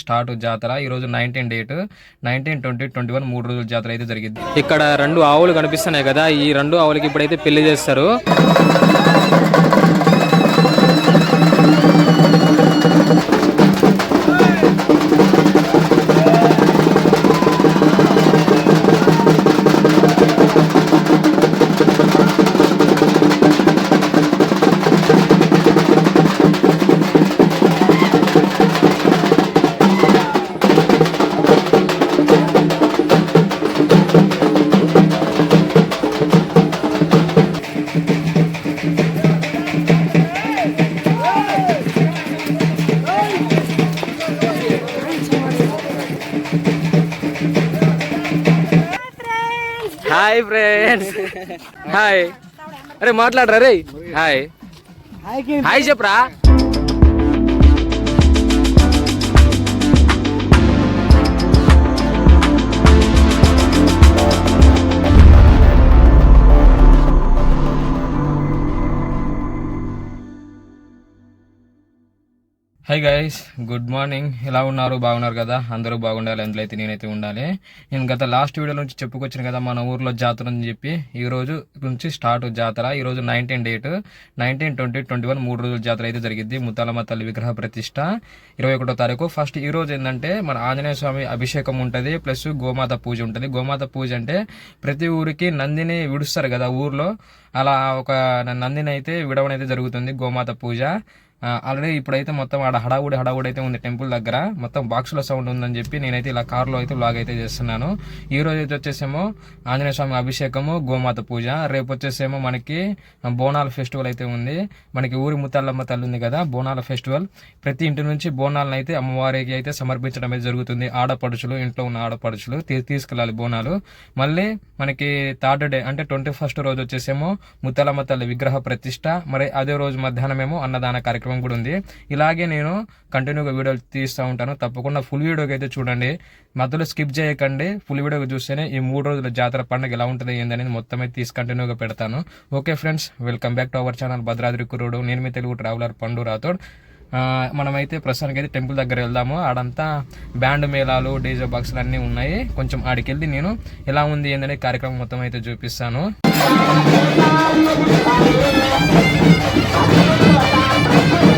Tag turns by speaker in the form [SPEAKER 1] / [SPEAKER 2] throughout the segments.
[SPEAKER 1] Start జాతర. ఈ రోజు nineteen date nineteen twenty twenty one మూడు రోజుల జాతర అయితే జరిగింది. ఇక్కడ రెండు ఆవులు కనిపిస్తున్నాయి కదా. ఈ రెండు ఆవులకి ఇప్పుడైతే పెళ్ళి చేస్తారు. Hi friends. హాయ్. అరే మాట్లాడరా రే. హాయ్. హాయ్ చెప్పరా. హై గైస్ గుడ్ మార్నింగ్ ఎలా ఉన్నారు? బాగున్నారు కదా? అందరూ బాగుండాలి అందులో అయితే నేనైతే ఉండాలి. నేను గత లాస్ట్ వీడియో నుంచి చెప్పుకొచ్చాను కదా మన ఊర్లో జాతర అని చెప్పి. ఈ రోజు నుంచి స్టార్ట్ జాతర. ఈ రోజు nineteen date nineteen twenty twenty one మూడు రోజుల జాతర అయితే జరిగింది ముత్తాలమ్మ తల్లి విగ్రహ ప్రతిష్ట. ఇరవై ఒకటో తారీఖు. ఫస్ట్ ఈ రోజు ఏంటంటే మన ఆంజనేయ స్వామి అభిషేకం ఉంటుంది ప్లస్ గోమాత పూజ ఉంటుంది. గోమాత పూజ అంటే ప్రతి ఊరికి నందిని విడుస్తారు కదా ఊర్లో. అలా ఒక నందిని అయితే విడవనైతే జరుగుతుంది గోమాత పూజ. ఆల్రెడీ ఇప్పుడైతే మొత్తం ఆడ హడావుడి హడావుడి అయితే ఉంది టెంపుల్ దగ్గర. మొత్తం బాక్సుల సౌండ్ ఉందని చెప్పి నేనైతే ఇలా కార్లో అయితే బ్లాగ్ అయితే చేస్తున్నాను. ఈ రోజు అయితే వచ్చేసేమో ఆంజనేయ స్వామి అభిషేకము గోమాత పూజ. రేపు వచ్చేసేమో మనకి బోనాల ఫెస్టివల్ అయితే ఉంది. మనకి ఊరి ముత్తాలమ్మ తల్లి ఉంది కదా బోనాల ఫెస్టివల్ ప్రతి ఇంటి నుంచి బోనాలను అయితే అమ్మవారికి అయితే సమర్పించడం అయితే జరుగుతుంది. ఆడపడుచులు ఇంట్లో ఉన్న ఆడపడుచులు తీసుకెళ్ళాలి బోనాలు. మళ్ళీ మనకి థర్డ్ డే అంటే ట్వంటీ ఫస్ట్ రోజు వచ్చేసేమో ముత్తాలమ్మ తల్లి విగ్రహ ప్రతిష్ట. మరి అదే రోజు మధ్యాహ్నం ఏమో అన్నదాన కార్యక్రమం కూడా ఉంది. ఇలాగే నేను కంటిన్యూగా వీడియోలు తీస్తూ ఉంటాను. తప్పకుండా ఫుల్ వీడియోకి అయితే చూడండి. మధ్యలో స్కిప్ చేయకండి. ఫుల్ వీడియోకి చూస్తేనే ఈ మూడు రోజుల జాతర పండుగ ఎలా ఉంటుంది ఏందనేది మొత్తం అయితే తీసి కంటిన్యూగా పెడతాను. Okay friends welcome back to our channel Bhadradri కురుడు నేను మీ తెలుగు ట్రావెలర్ పండు రాథోడ్. మనమైతే ప్రస్తుతానికి అయితే టెంపుల్ దగ్గర వెళ్దాము. ఆడంతా బ్యాండ్ మేళాలు డీజే బాక్సులు అన్నీ ఉన్నాయి. కొంచెం ఆడికి వెళ్ళి నేను ఎలా ఉంది ఏందనే కార్యక్రమం మొత్తం అయితే చూపిస్తాను.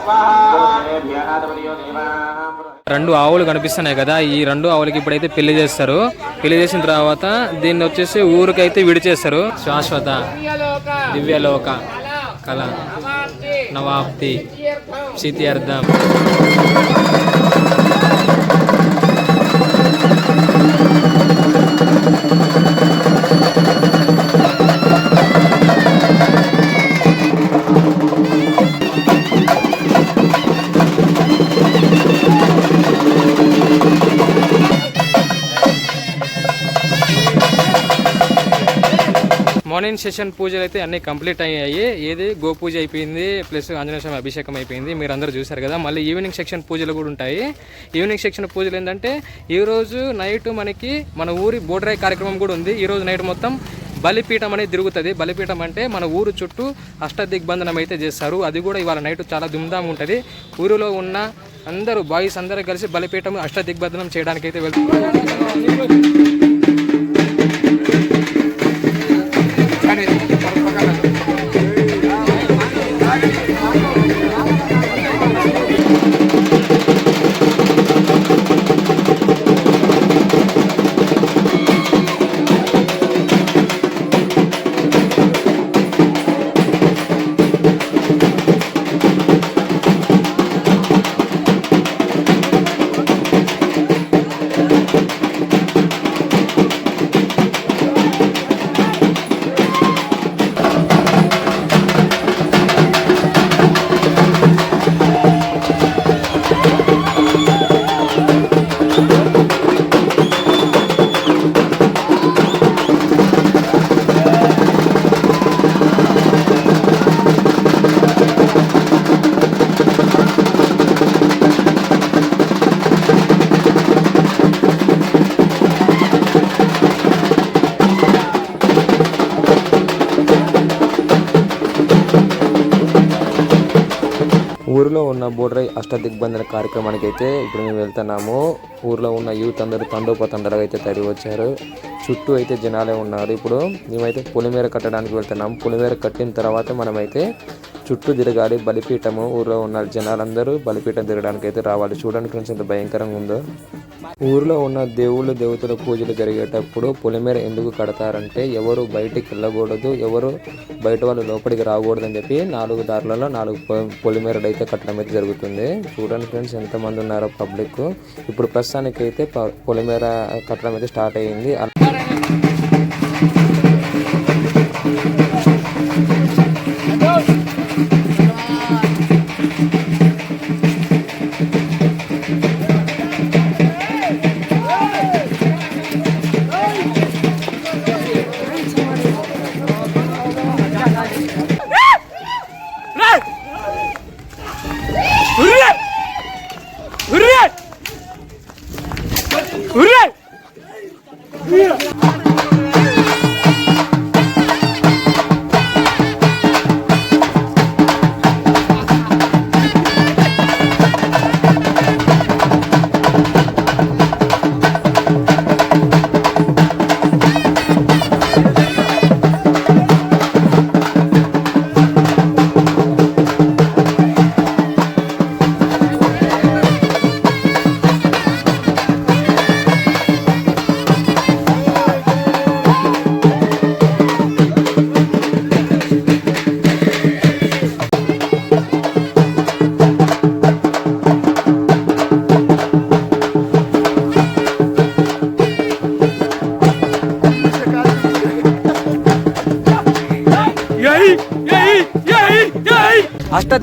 [SPEAKER 2] స్వాహా
[SPEAKER 1] రెండు ఆవులు కనిపిస్తున్నాయి కదా ఈ రెండు ఆవులకి ఇప్పుడైతే పెళ్ళి చేస్తారు. పెళ్ళి చేసిన తర్వాత దీన్ని వచ్చేసి ఊరికైతే విడిచేస్తారు. శాశ్వత దివ్యలోక కళ నవాప్తి శీత్యార్థం మార్నింగ్ సెషన్ పూజలు అయితే అన్ని కంప్లీట్ అయ్యాయి. ఏది? గోపూజ అయిపోయింది ప్లస్ ఆంజనేయ స్వామి అభిషేకం అయిపోయింది. మీరు అందరూ చూశారు కదా మళ్ళీ ఈవినింగ్ సెక్షన్ పూజలు కూడా ఉంటాయి. ఈవినింగ్ సెక్షన్ పూజలు ఏంటంటే ఈరోజు నైట్ మనకి మన ఊరి బోర్డరాయి కార్యక్రమం కూడా ఉంది. ఈరోజు నైట్ మొత్తం బలిపీఠం అనేది తిరుగుతుంది. బలిపీఠం అంటే మన ఊరు చుట్టూ అష్టదిగ్బంధనం అయితే చేస్తారు. అది కూడా ఇవాళ నైట్ చాలా దుమ్దాం ఉంటుంది. ఊరిలో ఉన్న అందరూ బాయ్స్ అందరూ కలిసి బలిపీఠం అష్టదిగ్బంధనం చేయడానికి అయితే వెళ్తున్నారు. ఉన్న బోర్డరై అష్టదిగ్బంధన కార్యక్రమానికి అయితే ఇప్పుడు మేము వెళ్తున్నాము. ఊర్లో ఉన్న యూత్ అందరూ తండోపతండలుగా అయితే తరలి వచ్చారు. చుట్టూ అయితే జనాలే ఉన్నారు. ఇప్పుడు మేమైతే పులిమేర కట్టడానికి వెళ్తున్నాము పులిమేర కట్టిన తర్వాత మనమైతే చుట్టూ తిరగాలి బలిపీఠము ఊర్లో ఉన్న జనాలందరూ బలిపీఠం తిరగడానికి అయితే రావాలి. చూడడానికి ఫ్రెండ్స్ ఎంత భయంకరంగా ఉందో. ఊర్లో ఉన్న దేవుళ్ళు దేవతల పూజలు జరిగేటప్పుడు పొలిమేర ఎందుకు కడతారంటే ఎవరు బయటికి వెళ్ళకూడదు ఎవరు బయట వాళ్ళు లోపలికి రాకూడదు అని చెప్పి నాలుగు దారులలో నాలుగు పొ- పొలిమేరలు అయితే కట్టడం అయితే జరుగుతుంది. చూడండి ఫ్రెండ్స్ ఎంతమంది ఉన్నారో పబ్లిక్ ఇప్పుడు ప్రస్తుతానికి అయితే ప- పొలిమేర కట్టడం అయితే స్టార్ట్ అయ్యింది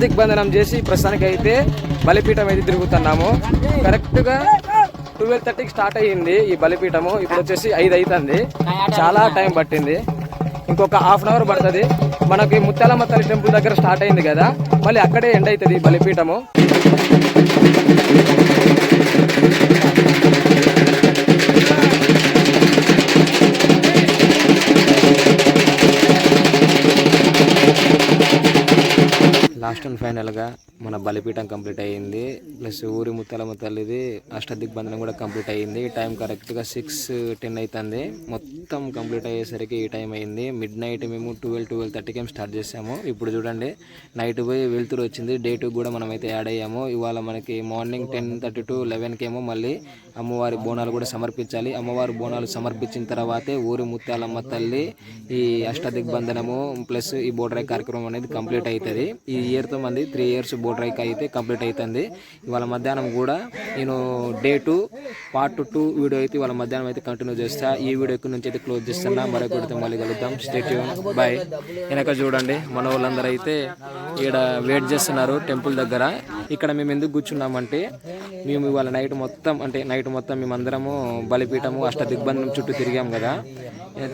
[SPEAKER 1] దిగ్బంధనం చేసి ప్రస్తుతానికి అయితే బలిపీఠం అయితే తిరుగుతున్నాము. కరెక్ట్గా ట్వెల్వ్ థర్టీకి స్టార్ట్ అయ్యింది ఈ బలిపీఠము. ఇప్పుడు వచ్చేసి ఐదు అవుతుంది చాలా టైం పట్టింది. ఇంకొక హాఫ్ అన్ అవర్ పడుతుంది. మనకి ముత్యాలమ్మ తల్లి టెంపుల్ దగ్గర స్టార్ట్ అయింది కదా. మళ్ళీ అక్కడే ఎండ్ అవుతుంది ఈ బలిపీఠము. లాస్ట్ అండ్ ఫైనల్గా మన బలిపీఠం కంప్లీట్ అయ్యింది. ప్లస్ ఊరి ముత్తాలమ్మ తల్లిది అష్టదిగ్బంధనం కూడా కంప్లీట్ అయ్యింది. టైం కరెక్ట్గా సిక్స్ టెన్ అవుతుంది మొత్తం కంప్లీట్ అయ్యేసరికి ఈ టైం అయింది మిడ్ నైట్ మేము ట్వెల్వ్ ట్వెల్వ్ థర్టీకి స్టార్ట్ చేసాము. ఇప్పుడు చూడండి నైట్ పోయి వెళ్తురు వచ్చింది. డే టూ కూడా మనం అయితే యాడ్ అయ్యాము. ఇవాళ మనకి మార్నింగ్ టెన్ థర్టీ టు లెవెన్కి ఏమో మళ్ళీ అమ్మవారి బోనాలు కూడా సమర్పించాలి. అమ్మవారి బోనాలు సమర్పించిన తర్వాతే ఊరి ముత్యాలమ్మ తల్లి ఈ అష్టదిగ్బంధనము ప్లస్ ఈ బోటరాయి కార్యక్రమం అనేది కంప్లీట్ అవుతుంది. ఈ ఇయర్తో మంది త్రీ ఇయర్స్ బోటరాయికి అయితే కంప్లీట్ అవుతుంది. ఇవాళ మధ్యాహ్నం కూడా నేను day two part two video అయితే ఇవాళ మధ్యాహ్నం అయితే కంటిన్యూ చేస్తా. ఈ వీడియో నుంచి అయితే క్లోజ్ చేస్తున్నా. మరొక మళ్ళీ కలుద్దాం. స్టేట్యూన్ బాయ్ వెనక చూడండి. మన వాళ్ళందరూ అయితే ఇక్కడ వెయిట్ చేస్తున్నారు. టెంపుల్ దగ్గర. ఇక్కడ మేము ఎందుకు కూర్చున్నామంటే మేము ఇవాళ నైట్ మొత్తం అంటే నైట్ మొత్తం మేమందరము బలిపీఠము అష్ట దిగ్బంధం చుట్టూ తిరిగాం కదా.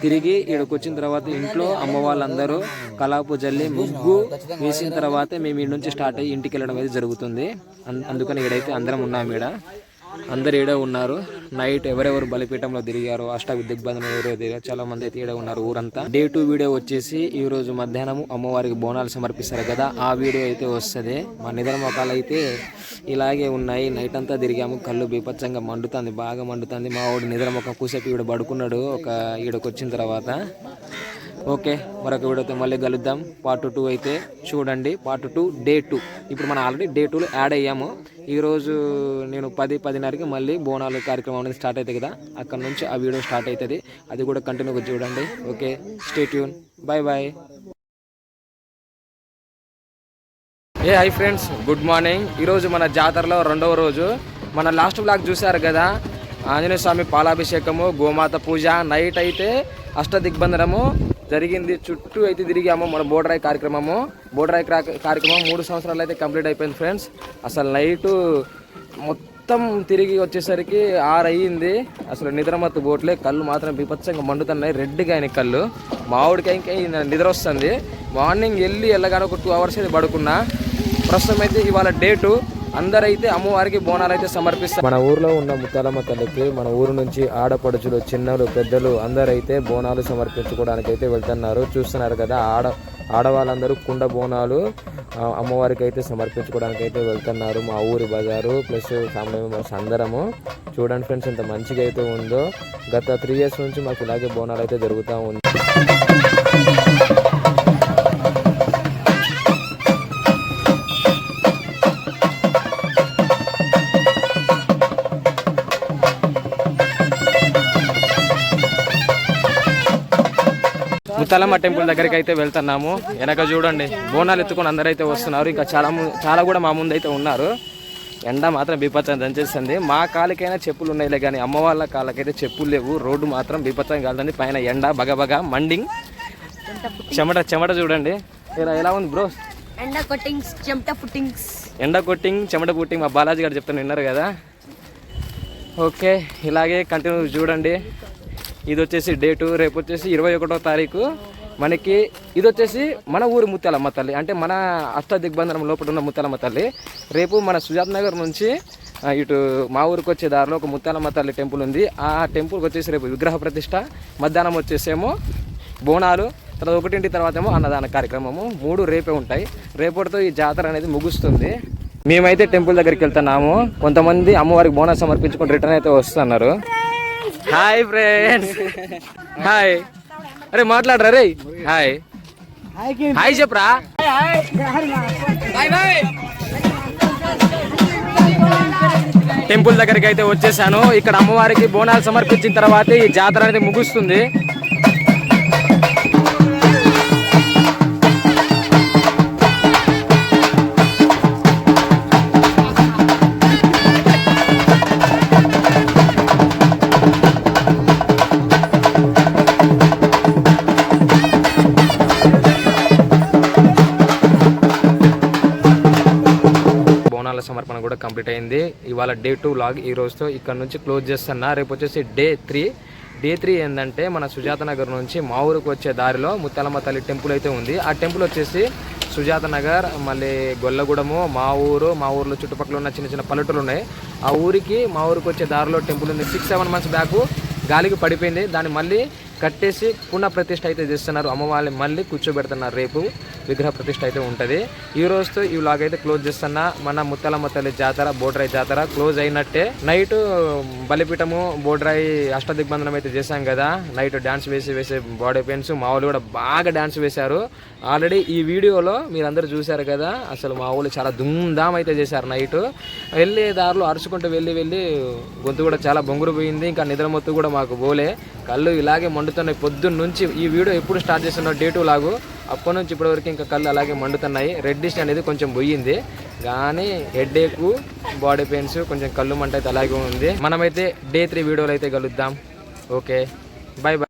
[SPEAKER 1] తిరిగి ఇక్కడికి వచ్చిన తర్వాత ఇంట్లో అమ్మ వాళ్ళందరూ కలాపు జల్లి ముగ్గు వేసిన తర్వాతే మేము ఈ నుంచి స్టార్ట్ అయ్యి ఇంటికి వెళ్ళడం అయితే జరుగుతుంది. అన్- అందుకని ఇక్కడైతే అందరం ఉన్నాం ఇక్కడ. అందరు ఈడ ఉన్నారు? నైట్ ఎవరెవరు బలిపీఠంలో తిరిగారు అష్ట దిగ్బంధనం ఎవరెవరు తిరిగారు చాలా మంది అయితే ఈడ ఉన్నారు ఊరంతా. డే టూ వీడియో వచ్చేసి ఈ రోజు మధ్యాహ్నం అమ్మవారికి బోనాలు సమర్పిస్తారు కదా ఆ వీడియో అయితే వస్తుంది. మా నిద్ర మొక్కలు అయితే ఇలాగే ఉన్నాయి. నైట్ అంతా తిరిగాము కళ్ళు బీపచ్చంగా మండుతుంది బాగా మండుతుంది. మా వాడు నిద్ర మొక్క కూసేపు ఈడ పడుకున్నాడు ఒక ఈడకొచ్చిన తర్వాత. ఓకే మరొక వీడియోతో మళ్ళీ కలుద్దాం. పార్ట్ టూ అయితే చూడండి. Part two day two. ఇప్పుడు మనం ఆల్రెడీ డే టూలో యాడ్ అయ్యాము. ఈరోజు నేను పది పదిన్నరకి మళ్ళీ బోనాలు కార్యక్రమం అనేది స్టార్ట్ అవుతుంది కదా. అక్కడ నుంచి ఆ వీడియో స్టార్ట్ అవుతుంది. అది కూడా కంటిన్యూగా చూడండి. Okay stay tuned bye bye ఏ హై ఫ్రెండ్స్ గుడ్ మార్నింగ్ ఈరోజు మన జాతరలో రెండవ రోజు. మన లాస్ట్ బ్లాగ్ చూశారు కదా. ఆంజనేయ స్వామి పాలాభిషేకము గోమాత పూజ నైట్ అయితే అష్ట దిగ్బంధనము జరిగింది. చుట్టూ అయితే తిరిగాము మన బోర్డరాయ్ కార్యక్రమము. బోర్డరాయ్ క్రా- కార్యక్రమం మూడు సంవత్సరాలు అయితే కంప్లీట్ అయిపోయింది ఫ్రెండ్స్. అసలు నైటు మొత్తం తిరిగి వచ్చేసరికి ఆరు అయ్యింది అసలు నిద్రమత్తు బోట్లే కళ్ళు మాత్రం బీభత్సంగా మండుతున్నాయి. రెడ్గా అయిన కళ్ళు. మామిడికాయ ఇంకా నిద్ర వస్తుంది. మార్నింగ్ వెళ్ళి వెళ్ళగానే ఒక టూ అవర్స్ అయితే పడుకున్నా. ప్రస్తుతం అయితే ఇవాళ డేటు అందరైతే అమ్మవారికి బోనాలు అయితే సమర్పిస్తారు. మన ఊర్లో ఉన్న ముత్తాలమ్మ తల్లికి మన ఊరు నుంచి ఆడపడుచులు చిన్నలు పెద్దలు అందరైతే బోనాలు సమర్పించుకోవడానికి అయితే వెళ్తున్నారు. చూస్తున్నారు కదా ఆడ ఆడవాళ్ళందరూ కుండ బోనాలు అమ్మవారికి అయితే సమర్పించుకోవడానికి అయితే వెళ్తున్నారు. మా ఊరి బజారు ప్లస్ ఫ్యామిలీ మెంబర్స్ అందరము. చూడండి ఫ్రెండ్స్ ఎంత మంచిగా అయితే ఉందో. గత త్రీ ఇయర్స్ నుంచి మాకు ఇలాగే బోనాలు అయితే జరుగుతూ ఉంది. ముత్తాలమ్మ టెంపుల్ దగ్గరికి అయితే వెళ్తున్నాము. వెనక చూడండి బోనాలు ఎత్తుకొని అందరూ అయితే వస్తున్నారు. ఇంకా చాలా చాలా కూడా మా ముందు అయితే ఉన్నారు. ఎండ మాత్రం బీపత్సం దంచేస్తుంది మా కాళ్ళకైనా చెప్పులు ఉన్నాయిలే కానీ అమ్మ వాళ్ళ కాళ్ళకైతే చెప్పులు లేవు. రోడ్డు మాత్రం బీపత్సం కాలుతుంది పైన ఎండ బగబగ మండింగ్. చెమట చెమట చూడండి. ఇలా ఎలా ఉంది బ్రో?
[SPEAKER 3] ఎండ కొట్టింగ్స్ చెమట పుట్టింగ్స్.
[SPEAKER 1] ఎండ కొట్టింగ్ చెమట పుట్టింగ్ మా బాలాజీ గారు చెప్తాను విన్నారు కదా? ఓకే ఇలాగే కంటిన్యూ చూడండి. ఇది వచ్చేసి డేటు రేపు వచ్చేసి ఇరవై ఒకటో తారీఖు. మనకి ఇది వచ్చేసి మన ఊరు ముత్యాలమ్మ తల్లి అంటే మన అష్ట దిగ్బంధనం లోపల ఉన్న ముత్యాలమ్మ తల్లి. రేపు మన సుజాత్ నగర్ నుంచి ఇటు మా ఊరికి వచ్చే దారిలో ఒక ముత్యాలమ్మ తల్లి టెంపుల్ ఉంది. ఆ టెంపుల్కి వచ్చేసి రేపు విగ్రహ ప్రతిష్ట. మధ్యాహ్నం వచ్చేసేమో బోనాలు తర్వాత ఒకటింటి తర్వాత ఏమో అన్నదాన కార్యక్రమము. మూడు రేపే ఉంటాయి. రేపటితో ఈ జాతర అనేది ముగుస్తుంది. మేమైతే టెంపుల్ దగ్గరికి వెళ్తున్నాము. కొంతమంది అమ్మవారికి బోనస్ సమర్పించుకొని రిటర్న్ అయితే వస్తున్నారు. హాయ్ ఫ్రెండ్స్ హాయ్ అరే మాట్లాడరా రే హాయ్ హాయ్ చెప్పరా. టెంపుల్ దగ్గరికి అయితే వచ్చేసాను. ఇక్కడ అమ్మవారికి బోనాలు సమర్పించిన తర్వాత ఈ జాతర అనేది ముగుస్తుంది. కంప్లీట్ అయింది. ఇవాళ డే టూ లాగ్ ఈ రోజుతో ఇక్కడ నుంచి క్లోజ్ చేస్తున్నా. రేపు వచ్చేసి డే త్రీ. డే త్రీ ఏంటంటే మన సుజాత నగర్ నుంచి మా ఊరికి వచ్చే దారిలో ముత్యాలమ్మ తల్లి టెంపుల్ అయితే ఉంది. ఆ టెంపుల్ వచ్చేసి సుజాత నగర్ మళ్ళీ గొల్లగూడము మా ఊరు మా ఊర్లో చుట్టుపక్కల ఉన్న చిన్న చిన్న పల్లెటూరు ఉన్నాయి. ఆ ఊరికి మా ఊరికి వచ్చే దారిలో టెంపుల్ ఉంది. సిక్స్ సెవెన్ మంత్స్ బ్యాక్ గాలికి పడిపోయింది. దాన్ని మళ్ళీ కట్టేసి పునః ప్రతిష్ట అయితే చేస్తున్నారు. అమ్మవారిని మళ్ళీ కూర్చోబెడుతున్నారు రేపు విగ్రహ ప్రతిష్ట అయితే ఉంటుంది. ఈ రోజుతో ఈ వ్లాగ్ అయితే క్లోజ్ చేస్తున్నా. మన ముత్తలమ్మ తల్లి జాతర బోడ్రాయి జాతర క్లోజ్ అయినట్టే. నైట్ బలిపీఠము బోడ్రాయి అష్టదిగ్బంధనం అయితే చేశాం కదా. నైట్ డ్యాన్స్ వేసి వేసే బాడీ పెయిన్స్ మా వాళ్ళు కూడా బాగా డ్యాన్స్ వేశారు. ఆల్రెడీ ఈ వీడియోలో మీరందరూ చూశారు కదా అసలు మా వాళ్ళు చాలా దుమ్దాం అయితే చేశారు నైట్ వెళ్ళే దారిలో అరుచుకుంటూ వెళ్ళి వెళ్ళి గొంతు కూడా చాలా బొంగురు పోయింది. ఇంకా నిద్రమొత్తు కూడా మాకు పోలే. కళ్ళు ఇలాగే మండుతున్నాయి. పొద్దున్న నుంచి ఈ వీడియో ఎప్పుడు స్టార్ట్ చేస్తున్నా డే టూ లాగు. అప్పటి నుంచి ఇప్పటి వరకు ఇంకా కళ్ళు అలాగే మండుతున్నాయి. రెడ్డిష్ అనేది కొంచెం పోయింది. కానీ హెడ్ ఏక్ బాడీ పెయిన్స్ కొంచెం కళ్ళు మంట అయితే అలాగే ఉంది. మనమైతే డే త్రీ వీడియోలు అయితే కలుద్దాం. ఓకే. Bye bye